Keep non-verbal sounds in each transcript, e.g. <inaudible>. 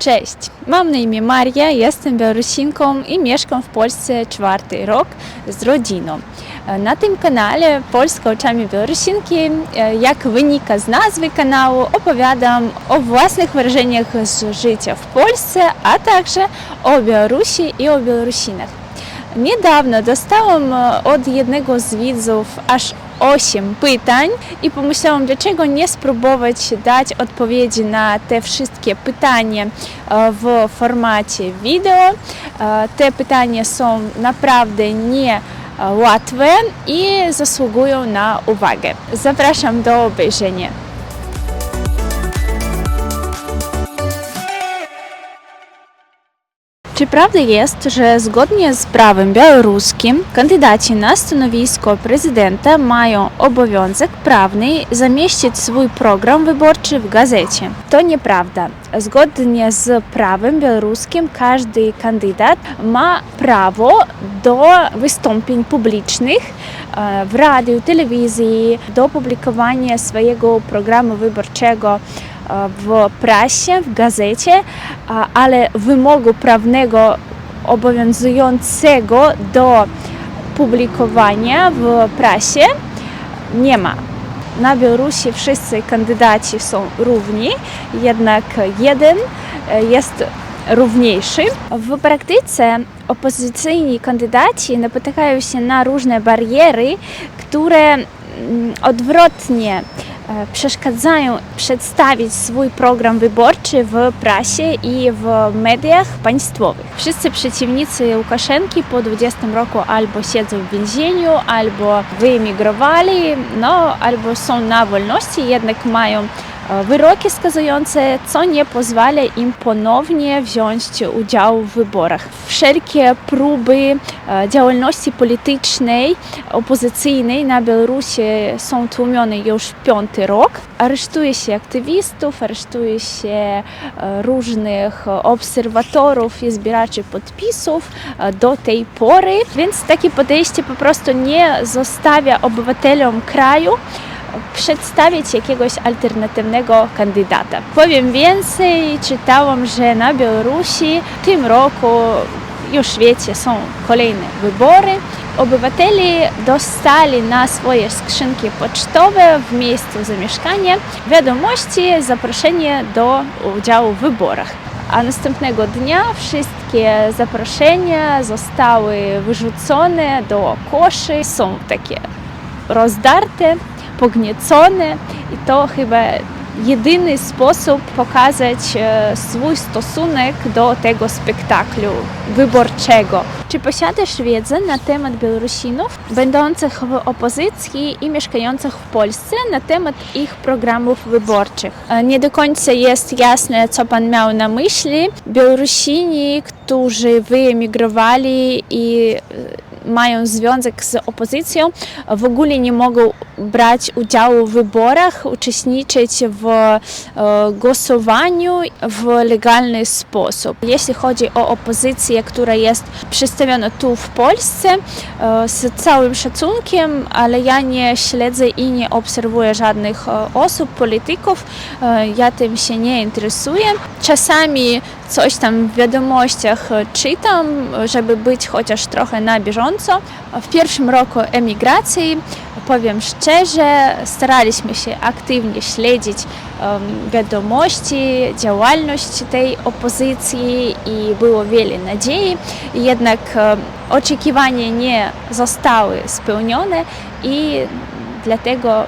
Cześć, mam na imię Maria, jestem Białorusinką i mieszkam w Polsce czwarty rok z rodziną. Na tym kanale Polska oczami Białorusinki, e, jak wynika z nazwy kanału, opowiadam o własnych wrażeniach z życia w Polsce, a także o Białorusi i o Białorusinach. Niedawno dostałam e, od jednego z widzów aż 8 pytań i pomyślałam, dlaczego nie spróbować dać odpowiedzi na te wszystkie pytania e, w formacie wideo. E, Te pytania są naprawdę nie e, łatwe i zasługują na uwagę. Zapraszam do obejrzenia. Czy prawdą jest, że zgodnie z prawem białoruskim kandydaci na stanowisko prezydenta mają obowiązek prawny zamieścić swój program wyborczy w gazecie? To nieprawda. Zgodnie z prawem białoruskim każdy kandydat ma prawo do wystąpień publicznych e, w radiu, telewizji, do publikowania swojego programu wyborczego w prasie, w gazecie, a- ale wymogu prawnego obowiązującego do publikowania w prasie nie ma. Na Białorusi wszyscy kandydaci są równi, jednak jeden e, jest równiejszy. W praktyce opozycyjni kandydaci napotykają się na różne bariery, które mm, odwrotnie e, przeszkadzają przedstawić swój program wyborczy w prasie i w mediach państwowych. Wszyscy przeciwnicy Łukaszenki po 20 roku albo siedzą w więzieniu, albo wyemigrowali, no, albo są na wolności, jednak mają e, wyroki skazujące, co nie pozwala im ponownie wziąć udział w wyborach. Wszelkie próby e, działalności politycznej, opozycyjnej na Białorusi są tłumione już piąty rok. Aresztuje się aktywistów, aresztuje się różnych obserwatorów i zbieraczy podpisów e, do tej pory, więc takie podejście po prostu nie zostawia obywatelom kraju przedstawić jakiegoś alternatywnego kandydata. Powiem więcej, czytałam, że na Białorusi w tym roku już wiecie, są kolejne wybory. Obywatele dostali na swoje skrzynki pocztowe w miejscu zamieszkania wiadomości, zaproszenie do udziału w wyborach. A następnego dnia wszystkie zaproszenia zostały wyrzucone do koszy, są takie rozdarte, pogniecone i to chyba jedyny sposób pokazać e, swój stosunek do tego spektaklu wyborczego. Czy posiadasz wiedzę na temat Białorusinów będących w opozycji i mieszkających w Polsce na temat ich programów wyborczych? E, Nie do końca jest jasne, co Pan miał na myśli. Białorusini, którzy wyemigrowali i e, mają związek z opozycją, w ogóle nie mogą brać udziału w wyborach, uczestniczyć w e, głosowaniu w legalny sposób. Jeśli chodzi o opozycję, która jest przedstawiona tu w Polsce, e, z całym szacunkiem, ale ja nie śledzę i nie obserwuję żadnych e, osób, polityków, ja tym się nie interesuję. Czasami coś tam w wiadomościach e, czytam, żeby być chociaż trochę na bieżąco. W pierwszym roku emigracji, powiem szczerze, staraliśmy się aktywnie śledzić wiadomości, działalność tej opozycji i było wiele nadziei, jednak oczekiwania nie zostały spełnione i dlatego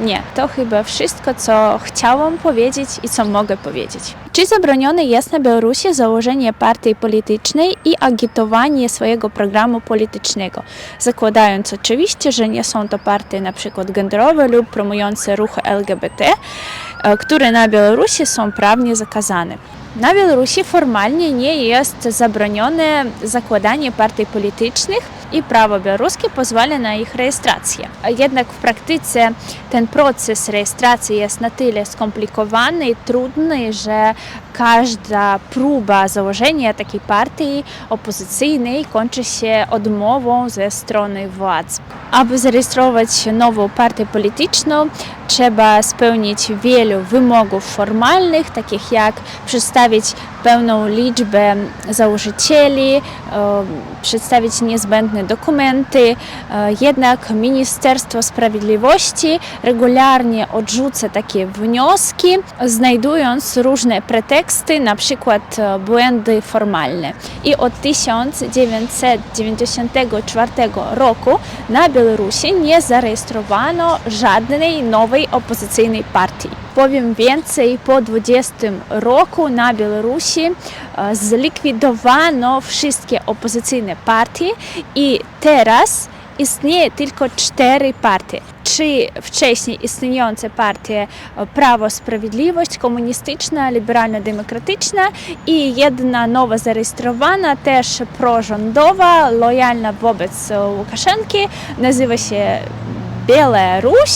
nie, to chyba wszystko, co chciałam powiedzieć i co mogę powiedzieć. Czy zabronione jest na Białorusi założenie partii politycznej i agitowanie swojego programu politycznego, zakładając oczywiście, że nie są to partie przykład genderowe lub promujące ruchy LGBT, e, które na Białorusi są prawnie zakazane. Formalnie nie jest zabronione zakładanie partii politycznych i prawo białoruskie pozwala na ich rejestrację. A Jednak w praktyce ten proces rejestracji jest na tyle skomplikowany i trudny, że każda próba założenia takiej partii opozycyjnej kończy się odmową ze strony władz. Aby zarejestrować nową partię polityczną, trzeba spełnić wielu wymogów formalnych, takich jak przedstawić pełną liczbę założycieli, e, przedstawić niezbędne dokumenty. E, Jednak Ministerstwo Sprawiedliwości regularnie odrzuca takie wnioski, znajdując różne preteksty, na przykład e, błędy formalne. I od 1994 roku na Białorusi nie zarejestrowano żadnej nowej opozycyjnej partii. Powiem więcej, po 20 roku na Białorusi e, zlikwidowano wszystkie opozycyjne partie i teraz istnieje tylko cztery partie. Trzy wcześniej istniejące partie e, Prawo, Sprawiedliwość, Komunistyczna, Liberalno-Demokratyczna i jedna nowa zarejestrowana, też prorządowa, lojalna wobec e, Łukaszenki, nazywa się Białoruś,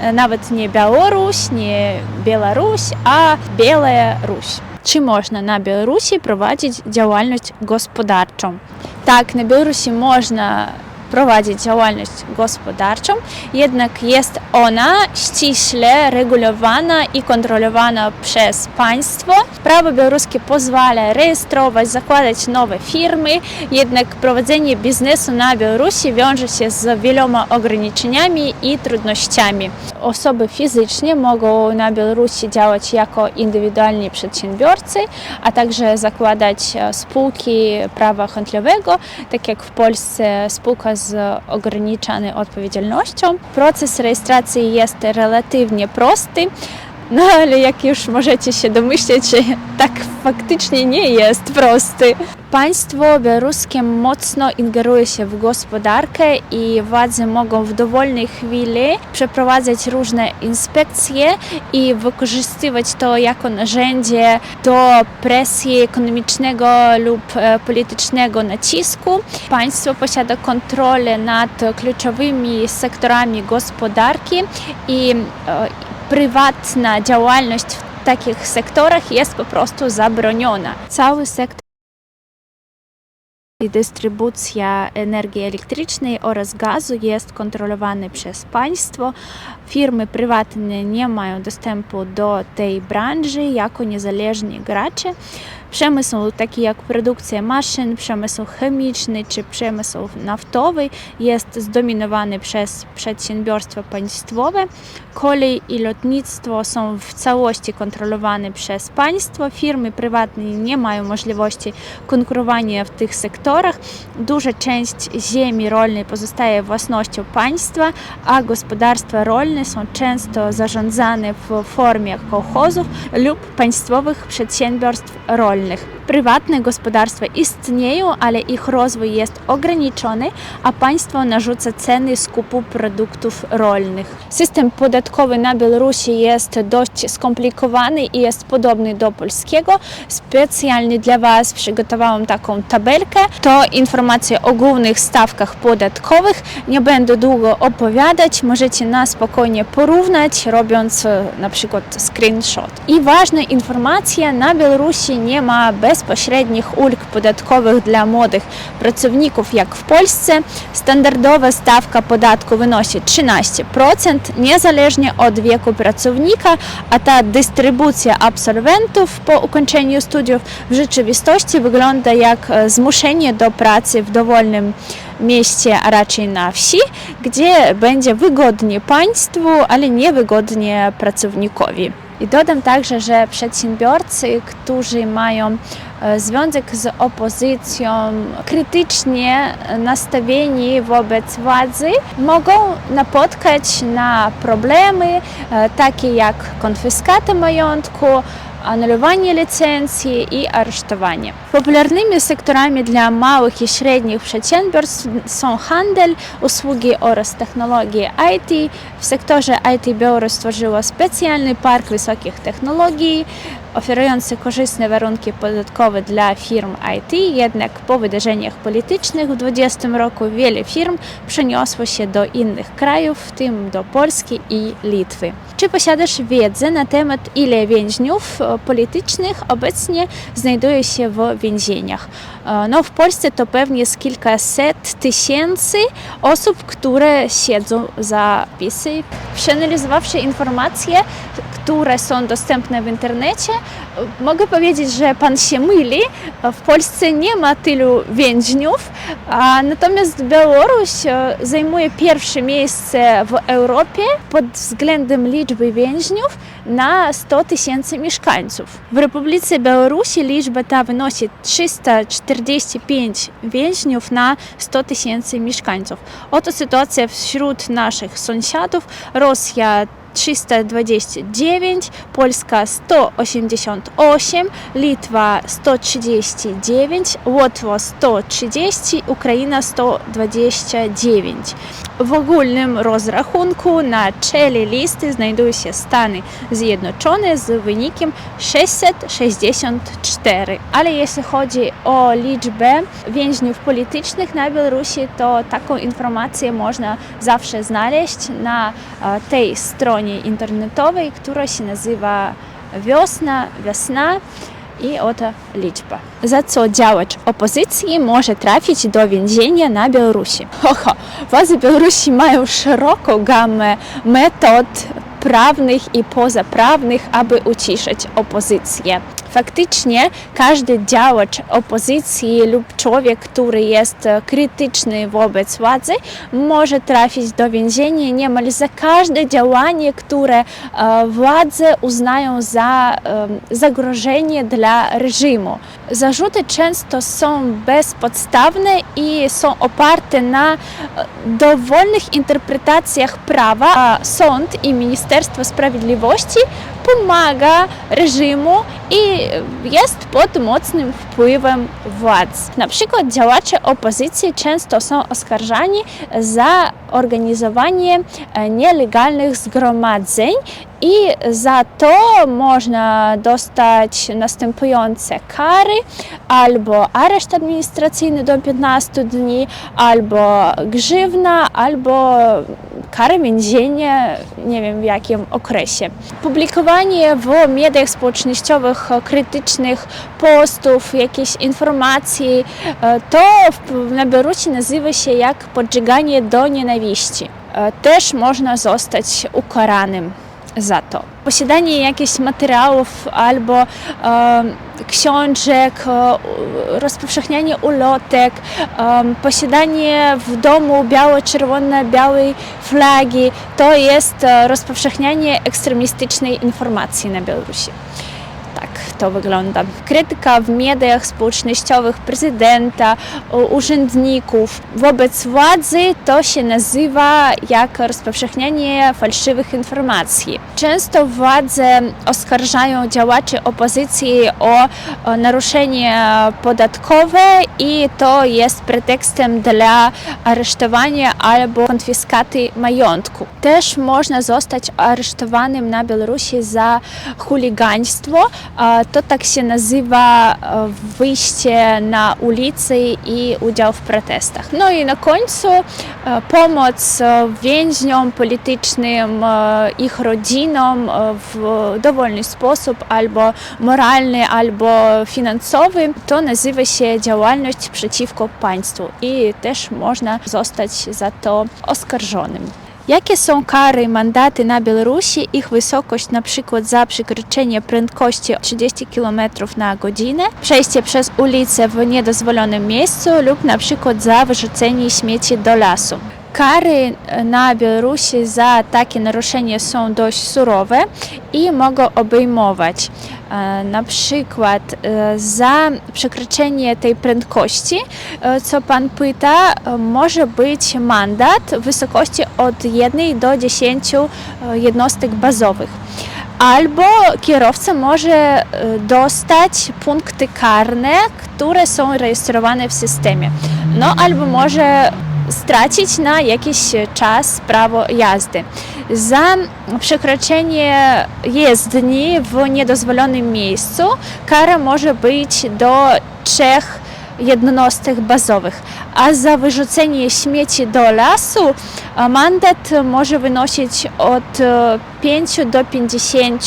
e, nawet nie Białoruś, nie Białoruś, a Białoruś. Czy można na Białorusi prowadzić działalność gospodarczą? Tak, na Białorusi można prowadzić działalność gospodarczą, jednak jest ona ściśle regulowana i kontrolowana przez państwo. Prawo białoruskie pozwala rejestrować, zakładać nowe firmy, jednak prowadzenie biznesu na Białorusi wiąże się z wieloma ograniczeniami i trudnościami. Osoby fizycznie mogą na Białorusi działać jako indywidualni przedsiębiorcy, a także zakładać e, spółki prawa handlowego, tak jak w Polsce spółka z odpowiedzialnością. Proces rejestracji jest relatywnie prosty. No ale jak już możecie się domyśleć, <laughs> tak faktycznie nie jest prosty. Państwo białoruskie mocno ingeruje się w gospodarkę i władze mogą w dowolnej chwili przeprowadzać różne inspekcje i wykorzystywać to jako narzędzie do presji ekonomicznego lub e, politycznego nacisku. Państwo posiada kontrolę nad kluczowymi sektorami gospodarki i e, prywatna działalność w takich sektorach jest po prostu zabroniona. Cały sektor i dystrybucja energii elektrycznej oraz gazu jest kontrolowany przez państwo. Firmy prywatne nie mają dostępu do tej branży jako niezależni gracze. Przemysł taki jak produkcja maszyn, przemysł chemiczny czy przemysł naftowy jest zdominowany przez przedsiębiorstwa państwowe. Kolej i lotnictwo są w całości kontrolowane przez państwo. Firmy prywatne nie mają możliwości konkurowania w tych sektorach. Duża część ziemi rolnej pozostaje własnością państwa, a gospodarstwa rolne są często zarządzane w formie kołchozów lub państwowych przedsiębiorstw rolnych. Prywatne gospodarstwa istnieją, ale ich rozwój jest ograniczony, a państwo narzuca ceny skupu produktów rolnych. System podatkowy na Białorusi jest dość skomplikowany i jest podobny do polskiego. Specjalnie dla Was przygotowałam taką tabelkę. To informacje o głównych stawkach podatkowych. Nie będę długo opowiadać, możecie na spokojnie porównać, robiąc e, na przykład screenshot. I ważna informacja, na Białorusi nie ma bezpośrednich ulg podatkowych dla młodych pracowników jak w Polsce. Standardowa stawka podatku wynosi 13%, niezależnie od wieku pracownika, a ta dystrybucja absolwentów po ukończeniu studiów w rzeczywistości wygląda jak e, zmuszenie do pracy w dowolnym mieście, a raczej na wsi, gdzie będzie wygodnie państwu, ale niewygodnie pracownikowi. I dodam także, że przedsiębiorcy, którzy mają e, związek z opozycją, krytycznie nastawieni wobec władzy, mogą napotkać na problemy e, takie jak konfiskata majątku, anulowanie licencji i aresztowanie. Popularnymi sektorami dla małych i średnich przedsiębiorstw są handel, usługi oraz technologie IT. W sektorze IT Białoruś stworzyła specjalny park wysokich technologii, oferujący korzystne warunki podatkowe dla firm IT, jednak po wydarzeniach politycznych w 2020 roku wiele firm przeniosło się do innych krajów, w tym do Polski i Litwy. Czy posiadasz wiedzę na temat, ile więźniów politycznych obecnie znajduje się w więzieniach? E, No, w Polsce to pewnie jest kilkaset tysięcy osób, które siedzą za pisy. Przeanalizowawszy informacje, które są dostępne w internecie, mogę powiedzieć, że pan się myli. W Polsce nie ma tylu więźniów, natomiast Białoruś e, zajmuje pierwsze miejsce w Europie pod względem liczby więźniów na 100 tysięcy mieszkańców. W Republice Białorusi liczba ta wynosi 345 więźniów na 100 tysięcy mieszkańców. Oto sytuacja wśród naszych sąsiadów. Rosja 329, Polska 188, Litwa 139, Łotwa 130, Ukraina 129. W ogólnym rozrachunku na czele listy znajdują się Stany Zjednoczone z wynikiem 664. Ale jeśli chodzi o liczbę więźniów politycznych na Białorusi, to taką informację można zawsze znaleźć na e, tej stronie internetowej, która się nazywa Wiosna, Wiosna i oto liczba. Za co działacz opozycji może trafić do więzienia na Białorusi? Oho, władze Białorusi mają szeroką gamę metod prawnych i pozaprawnych, aby uciszyć opozycję. Faktycznie każdy działacz opozycji lub człowiek, który jest e, krytyczny wobec władzy, może trafić do więzienia niemal za każde działanie, które e, władze uznają za zagrożenie dla reżimu. Zarzuty często są bezpodstawne i są oparte na e, dowolnych interpretacjach prawa, a sąd i Ministerstwo Sprawiedliwości pomaga reżimu i jest pod mocnym wpływem władz. Na przykład działacze opozycji często są oskarżani za organizowanie e, nielegalnych zgromadzeń i za to można dostać następujące kary albo areszt administracyjny do 15 dni, albo grzywna, albo karę więzienia, nie wiem w jakim okresie. Publikowanie w mediach społecznościowych krytycznych postów, jakichś informacji, e, to na Białorusi nazywa się jak podżeganie do nienawiści. E, Też można zostać ukaranym za to. Posiadanie jakichś materiałów albo e, książek, e, rozpowszechnianie ulotek, e, posiadanie w domu biało-czerwono-białej flagi to jest e, rozpowszechnianie ekstremistycznej informacji na Białorusi. To wygląda. Krytyka w mediach społecznościowych prezydenta, urzędników wobec władzy to się nazywa jak rozpowszechnianie fałszywych informacji. Często władze oskarżają działaczy opozycji o, o naruszenie podatkowe i to jest pretekstem dla aresztowania albo konfiskaty majątku. Też można zostać aresztowanym na Białorusi za chuligaństwo. To tak się nazywa e, wyjście na ulicę i udział w protestach. No i na końcu e, pomoc e, więźniom politycznym, ich rodzinom w dowolny sposób, albo moralny, albo finansowy. To nazywa się działalność przeciwko państwu i też można zostać za to oskarżonym. Jakie są kary, mandaty na Białorusi, ich wysokość na przykład za przekroczenie prędkości 30 km na godzinę, przejście przez ulicę w niedozwolonym miejscu lub na przykład za wyrzucenie śmieci do lasu. Kary na Białorusi za takie naruszenie są dość surowe i mogą obejmować e, na przykład e, za przekroczenie tej prędkości, e, co pan pyta, może być mandat w wysokości od 1 do 10 e, jednostek bazowych. Albo kierowca może dostać punkty karne, które są rejestrowane w systemie. No albo może stracić na jakiś czas prawo jazdy. Za przekroczenie jezdni w niedozwolonym miejscu kara może być do trzech jednostek bazowych, a za wyrzucenie śmieci do lasu a mandat może wynosić od e, 5 do 50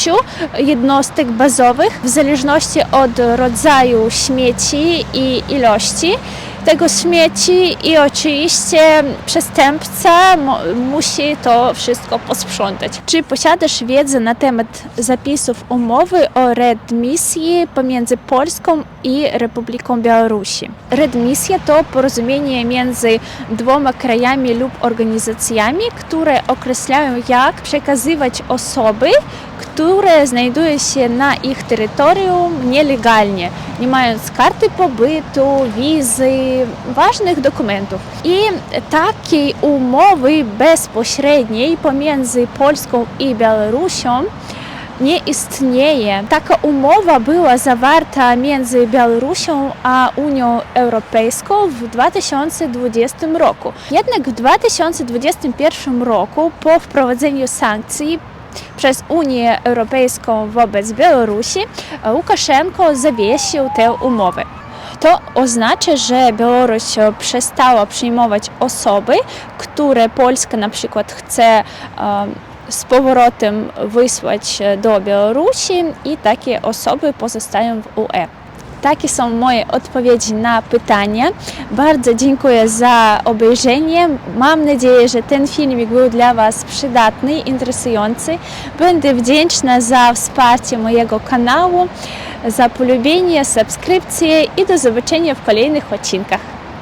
jednostek bazowych w zależności od rodzaju śmieci i ilości tego śmieci i oczywiście przestępca musi to wszystko posprzątać. Czy posiadasz wiedzę na temat zapisów umowy o readmisji pomiędzy Polską i Republiką Białorusi? Readmisja to porozumienie między dwoma krajami lub organizacjami, które określają jak przekazywać osoby, które znajdują się na ich terytorium nielegalnie, nie mając karty pobytu, wizy, ważnych dokumentów. I takiej umowy bezpośredniej pomiędzy Polską i Białorusią nie istnieje. Taka umowa była zawarta między Białorusią a Unią Europejską w 2020 roku. Jednak w 2021 roku po wprowadzeniu sankcji przez Unię Europejską wobec Białorusi Łukaszenko zawiesił tę umowę. To oznacza, że Białoruś przestała przyjmować osoby, które Polska na przykład chce z powrotem wysłać do Białorusi i takie osoby pozostają w UE. Takie są moje odpowiedzi na pytania. Bardzo dziękuję za obejrzenie. Mam nadzieję, że ten filmik był dla Was przydatny, interesujący. Będę wdzięczna za wsparcie mojego kanału, za polubienie, subskrypcję i do zobaczenia w kolejnych odcinkach.